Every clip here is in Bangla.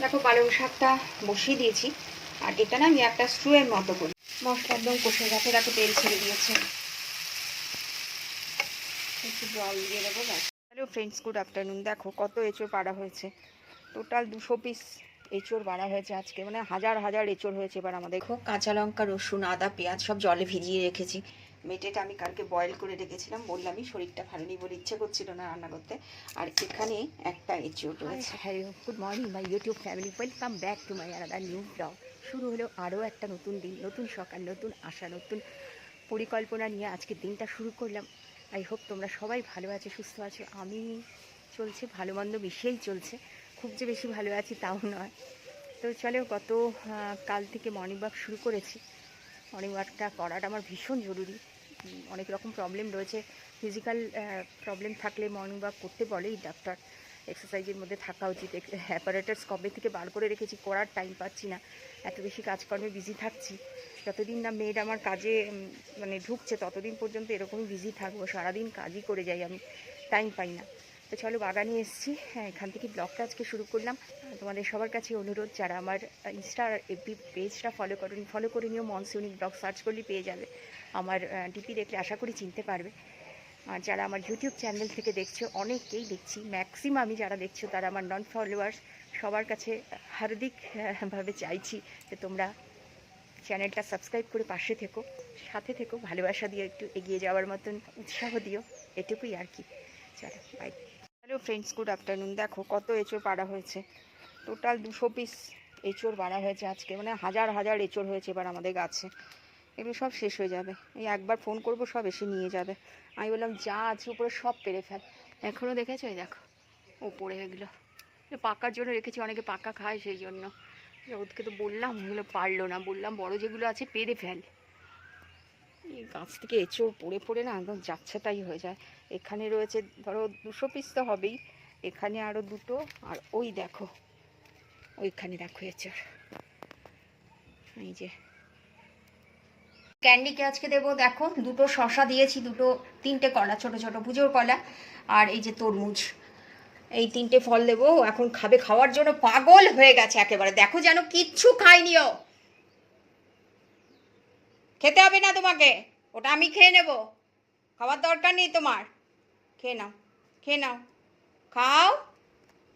দেখো পালং শাকটা বসিয়ে দিয়েছি। আর এটা না আমি একটা স্ট্রুয়ের মতো করি। মশলা একদম কষে গেছে, দেখো তেল ছেড়ে দিয়েছে। একটু জল দিয়ে দেবো হ্যালো ফ্রেন্ডস গুড আফটারনুন দেখো কত এঁচড় পাড়া হয়েছে। টোটাল দুশো পিস এঁচড় বাড়া হয়েছে আজকে। মানে হাজার হাজার এঁচড় হয়েছে এবার আমাদের। কাঁচা লঙ্কা, রসুন, আদা, পেঁয়াজ সব জলে ভিজিয়ে রেখেছি। মেটেটা আমি কালকে বয়েল করে রেখেছিলাম। বললামই শরীরটা ভালো নেই বলে ইচ্ছে করছিল না রান্না করতে। আর এখানে একটা এঁচড় রয়েছে। Hello good morning my YouTube family welcome back to my আলাদা নিউ ব্লগ শুরু হলো আরও একটা নতুন দিন, নতুন সকাল, নতুন আশা, নতুন পরিকল্পনা নিয়ে আজকে দিনটা শুরু করলাম। আই হোপ তোমরা সবাই ভালো আছো, সুস্থ আছো। আমি চলছে, ভালো মন্দ মিশিয়েই চলছে। খুব যে বেশি ভালো আছি তাও নয়। তো চলো গত কাল থেকে মর্নিং ওয়াক শুরু করেছি। মর্নিং ওয়াকটা করাটা আমার ভীষণ জরুরি। অনেক রকম প্রবলেম রয়েছে। ফিজিক্যাল প্রবলেম থাকলে মর্নিং ওয়াক করতে বলেই ডাক্তার এক্সারসাইজের মধ্যে থাকা উচিত। অ্যাপারেটার্স কবে থেকে বার করে রেখেছি করার টাইম পাচ্ছি না। এত বেশি কাজকর্মে বিজি থাকছি। যতদিন না মেয়েটা আমার কাজে মানে ঢুকছে, ততদিন পর্যন্ত এরকমই বিজি থাকব। সারাদিন কাজই করে যাই আমি। টাইম পাই না। তো চলো বাগানে এসেছি। হ্যাঁ এখান থেকে ব্লগটা আজকে শুরু করলাম। তোমাদের সবার কাছে অনুরোধ, যারা আমার ইনস্টা আর এফবি পেজটা ফলো করেনি ফলো করে নিও মনসুনিক ব্লগ সার্চ করলেই পেয়ে যাবে। আমার ডিপি দেখলে আশা করি চিনতে পারবে। আর যারা আমার ইউটিউব চ্যানেল থেকে দেখছ অনেকেই দেখছি। ম্যাক্সিমামই যারা দেখছ, তারা আমার নন ফলোয়ার্স সবার কাছে হার্দিকভাবে চাইছি যে তোমরা চ্যানেলটা সাবস্ক্রাইব করে পাশে থেকো, সাথে থেকো, ভালোবাসা দিয়ে একটু এগিয়ে যাওয়ার মতন উৎসাহ দিও, এটুকুই আর কি। চলো bye hello friends good afternoon দেখো কত এঁচড় পাড়া হয়েছে। টোটাল দুশো পিস এঁচড় বাড়া হয়েছে আজকে। মানে হাজার হাজার এঁচড় হয়েছে এবার আমাদের গাছে। এগুলো সব শেষ হয়ে যাবে। এই একবার ফোন করব, সব এসে নিয়ে যাবে। আমি বললাম, যা আছে উপরে সব পেরে ফেল। এখনও দেখেছ? দেখো ওপরে এগুলো। পাকার জন্য রেখেছি, অনেকে পাকা খায় সেই জন্য। ওদেরকে তো বললাম ওগুলো পারল না। বললাম, বড় যেগুলো আছে, পেরে ফেল। এই গাছ থেকে এঁচড় পড়ে পড়ে না একদম যাচ্ছে তাই হয়ে যায়। এখানে রয়েছে, ধরো দুশো পিস তো হবেই। এখানে আরও দুটো, আর ওই দেখো, ওইখানে দেখো এঁচড়। এই যে। ক্যান্ডিকে আজকে দেবো, দেখো, দুটো শশা দিয়েছি, দুটো, তিনটে কলা, ছোট ছোট পুজোর কলা, আর এই যে তরমুজ। এই তিনটে ফল দেবো, এখন খাবে, খাওয়ার জন্য পাগল হয়ে গেছে একেবারে। দেখো যেন কিচ্ছু খাইনিও খেতে হবে না তোমাকে। ওটা আমি খেয়ে নেব। খাওয়ার দরকার নেই তোমার। খেয়ে নাও খেয়ে নাও। খাও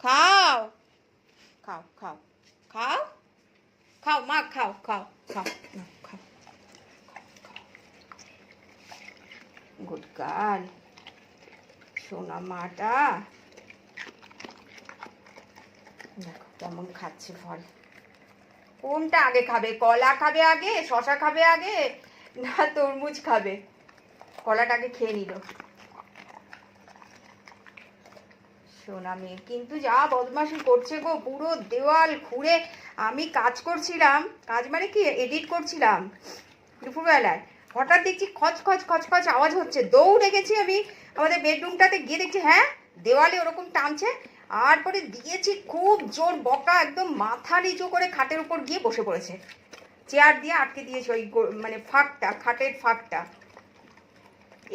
খাও খাও খাও খাও খাও, মা, খাও খাও খাও খাও গুড গার্ল, সোনা মাটা। দেখো কেমন খাচ্ছে ফল। কোনটা আগে খাবে? কলা খাবে আগে? শশা খাবে আগে? না, তরমুজ খাবে। কলাটা আগে খেয়ে নিল। সোনা মেয়ে, কিন্তু যা বদমাশি করছে গো, পুরো দেওয়াল ঘুরে আমি কাজ করছিলাম। কাজ মানে কি? এডিট করছিলাম দুপুরবেলায়। হঠাৎ দেখছি খচ খচ খচ খচ আওয়াজ হচ্ছে। দৌড়ে গেছি আমি। আমাদের বেডরুমটাতে গিয়ে দেখছি হ্যাঁ? দেওয়ালে ওরকম টানছে। আর পরে দিয়েছি খুব জোর, বকা একদম মাথা নিচু করে খাটের উপর গিয়ে বসে পড়েছে। চেয়ার দিয়ে আটকে দিয়েছে ওই মানে ফাঁকটা, খাটের ফাঁকটা।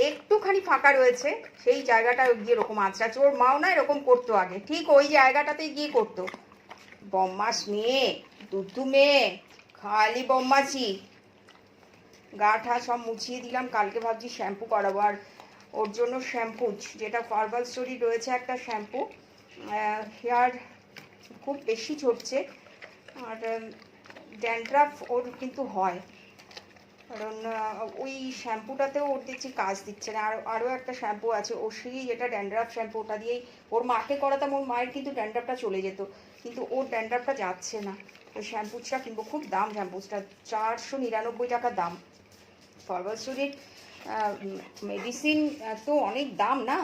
একটুখানি ফাঁকা রয়েছে, সেই জায়গাটা গিয়ে এরকম আঁচড়াচ্ছে ওর মাও না এরকম করতো আগে। ঠিক ওই জায়গাটাতেই গিয়ে করতো। বম্মাস মেয়ে দুধু মেয়ে, খালি বম্মাসি গা ঠা সব মুছিয়ে দিলাম, কালকে ভাবছি শ্যাম্পু করাবো। আর ওর জন্য শ্যাম্পু, যেটা ফার্বাল স্টোরি রয়েছে একটা শ্যাম্পু হেয়ার খুব বেশি ঝরছে আর ড্যান্ড্রাফ ওর কিন্তু হয়। কারণ ওই শ্যাম্পুটাতেও ওর দেখছি কাজ দিচ্ছে না। আর, আরও একটা শ্যাম্পু আছে ও সেই যেটা ড্যান্ড্রাফ শ্যাম্পু, ওটা দিয়েই ওর মাকে করাতাম, ওর মায়ের কিন্তু ড্যান্ড্রাফটা চলে যেত। কিন্তু ওর ড্যান্ড্রাফটা যাচ্ছে না। ওই শ্যাম্পুটা কিনবো, খুব দাম শ্যাম্পুটা, চারশো নিরানব্বই টাকা দাম। ফরওয়ার্ড মেডিসিন তো অনেক দাম না?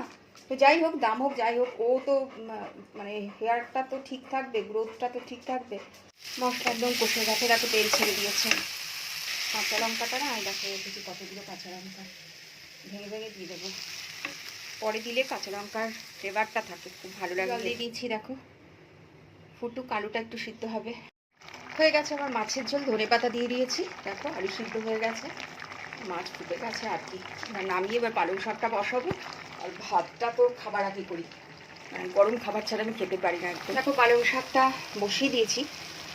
তো যাই হোক দাম হোক যাই হোক ও তো মানে হেয়ারটা তো ঠিক থাকবে গ্রোথটা তো ঠিক থাকবে। মশলা একদম কষে গেছে দেখো তেল ছেড়ে দিয়েছে। কাঁচা লঙ্কাটা না দেখো দেখি কতগুলো কাঁচা লঙ্কা। ভেঙে ভেঙে দিয়ে দেবো। পরে দিলে কাঁচা লঙ্কার ফ্লেভারটা থাকে খুব ভালো লাগে দিয়ে দিয়েছি দেখো। ফুটুক আলুটা একটু সিদ্ধ হবে। হয়ে গেছে আমার মাছের ঝোল ধনে পাতা দিয়ে দিয়েছি। দেখো আলু সিদ্ধ হয়ে গেছে। মাছ ফুটে গেছে আর কি। নামিয়ে এবার পালং শাকটা বসাবো। আর ভাতটা তো খাবার আগে করি। আহ, গরম খাবার ছাড়া আমি খেতে পারি না দেখো পালং শাকটা বসিয়ে দিয়েছি।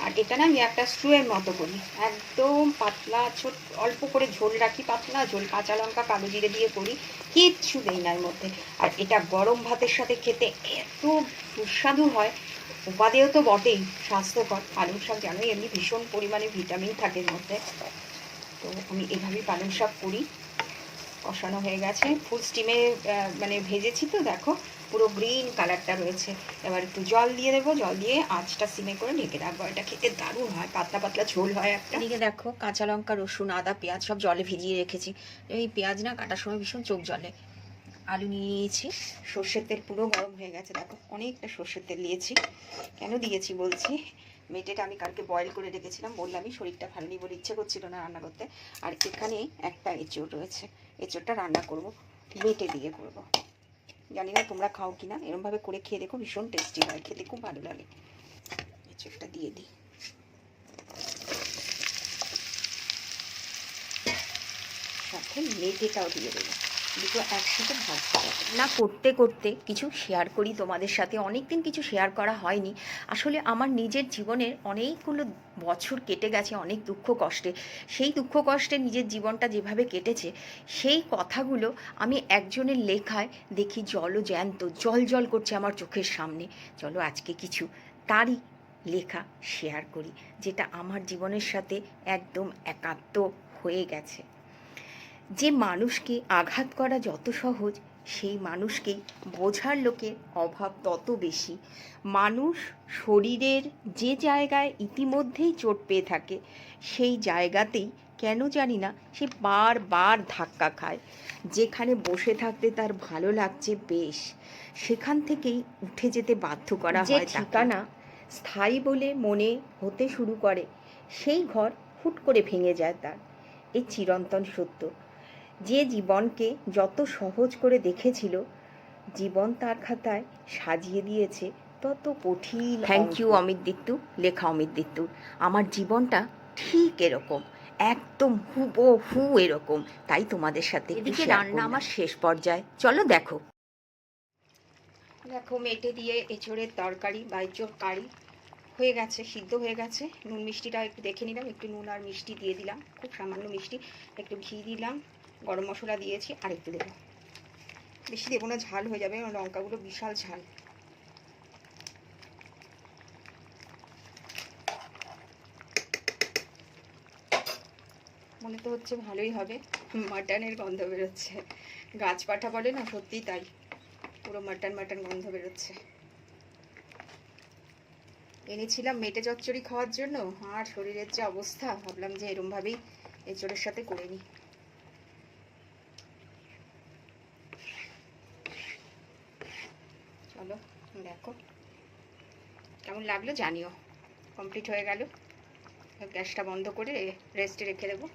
আর এটা না আমি একটা স্টুয়ের মতো করি। একদম পাতলা ছোট অল্প করে ঝোল রাখি পাতলা ঝোল কাঁচা লঙ্কা কালো জিরে দিয়ে করি। কিচ্ছু দেই না এর মধ্যে। আর এটা গরম ভাতের সাথে খেতে এত সুস্বাদু হয়। উপাদেয় তো বটেই স্বাস্থ্যকর। পালং শাক জানোই এমনি ভীষণ পরিমাণে ভিটামিন থাকে এর মধ্যে। তো আমি এভাবেই পালং শাক করি। কষানো হয়ে গেছে। ফুল স্টিমে মানে ভেজেছি তো দেখো পুরো গ্রিন কালারটা রয়েছে। এবার একটু জল দিয়ে দেবো জল দিয়ে আঁচটা সিমে করে ঢেকে রাখব। এটা খেতে দারুণ হয় পাতলা পাতলা ঝোল হয় একটা। এদিকে দেখো কাঁচা লঙ্কা রসুন আদা পেঁয়াজ সব জলে ভিজিয়ে রেখেছি। এই পেঁয়াজ না কাটার সময় ভীষণ চোখ জলে। আলু নিয়ে নিয়েছি। সর্ষের তেল পুরো গরম হয়ে গেছে দেখো অনেকটা সর্ষের তেল দিয়েছি। কেন দিয়েছি বলছি? মেটেটা আমি কালকে বয়েল করে রেখেছিলাম বললামই শরীরটা ভালো নেই বলে ইচ্ছে করছিল না রান্না করতে। আর এখানে একটা এঁচড় রয়েছে। এঁচড়টা রান্না করব, বেটে দিয়ে করব। জানি না তোমরা খাও কি না এরমভাবে করে খেয়ে দেখো, ভীষণ টেস্টি হয়, খেতে খুব ভালো লাগে। এঁচোড়টা দিয়ে দিই। সাথে মেটেটাও দিয়ে দেবো। দুটো একসাথে হবে না, করতে করতে কিছু শেয়ার করি তোমাদের সাথে। অনেক দিন কিছু শেয়ার করা হয়নি। আসলে আমার নিজের জীবনের অনেকগুলো বছর কেটে গেছে, অনেক দুঃখ কষ্টে। সেই দুঃখ কষ্টে নিজের জীবনটা যেভাবে কেটেছে, সেই কথাগুলো আমি একজনের লেখায় দেখি জলও জ্যান্ত জল জল করছে আমার চোখের সামনে। চলো আজকে কিছু তারই লেখা শেয়ার করি, যেটা আমার জীবনের সাথে একদম একাত্ম হয়ে গেছে। যে মানুষকে আঘাত করা যত সহজ সেই মানুষকেই বোঝার লোকের অভাব তত বেশি। মানুষ শরীরের যে জায়গায় ইতিমধ্যেই চোট পেয়ে থাকে সেই জায়গাতেই কেন জানি না সে বারবার ধাক্কা খায়। যেখানে বসে থাকতে তার ভালো লাগছে বেশ সেখান থেকেই উঠে যেতে বাধ্য করা হয় ঠিকানা স্থায়ী বলে মনে হতে শুরু করে সেই ঘর হুট করে ভেঙে যায় তার। এই চিরন্তন সত্য। যে জীবনকে যত সহজ করে দেখেছিল জীবন তার খাতায় সাজিয়ে দিয়েছে তত কঠিন থ্যাংক ইউ অমিত দিত্তু লেখা অমিত দিত্তু। আমার জীবনটা ঠিক এরকম একদম হুবহু এরকম। তাই তোমাদের সাথে এদিকে রান্না আমার শেষ পর্যায়ে। চলো দেখো। দেখো মেটে দিয়ে এঁচড়ের তরকারি বা এঁচড় কারি হয়ে গেছে সিদ্ধ হয়ে গেছে। নুন মিষ্টিটা একটু দেখে নিলাম একটু নুন আর মিষ্টি দিয়ে দিলাম। খুব সামান্য মিষ্টি একটু ঘি দিলাম। গরম মশলা দিয়েছি আর একটু দেবো। বেশি দেবো না, ঝাল হয়ে যাবে লঙ্কাগুলো বিশাল ঝাল। মনে তো হচ্ছে ভালোই হবে, মাটনের গন্ধ বেরোচ্ছে। গাছ পাঠা বলে না, সত্যিই তাই। পুরো মাটন মাটন গন্ধ বেরোচ্ছে। এনেছিলাম মেটে চচ্চড়ি খাওয়ার জন্য, আর শরীরের যে অবস্থা, ভাবলাম যে এরমভাবেই এঁচড়ের সাথে করে নিই। চলো দেখো। কেমন লাগল জানিও। কমপ্লিট হয়ে গেল। গ্যাসটা বন্ধ করে রেস্টে রেখে দেবো।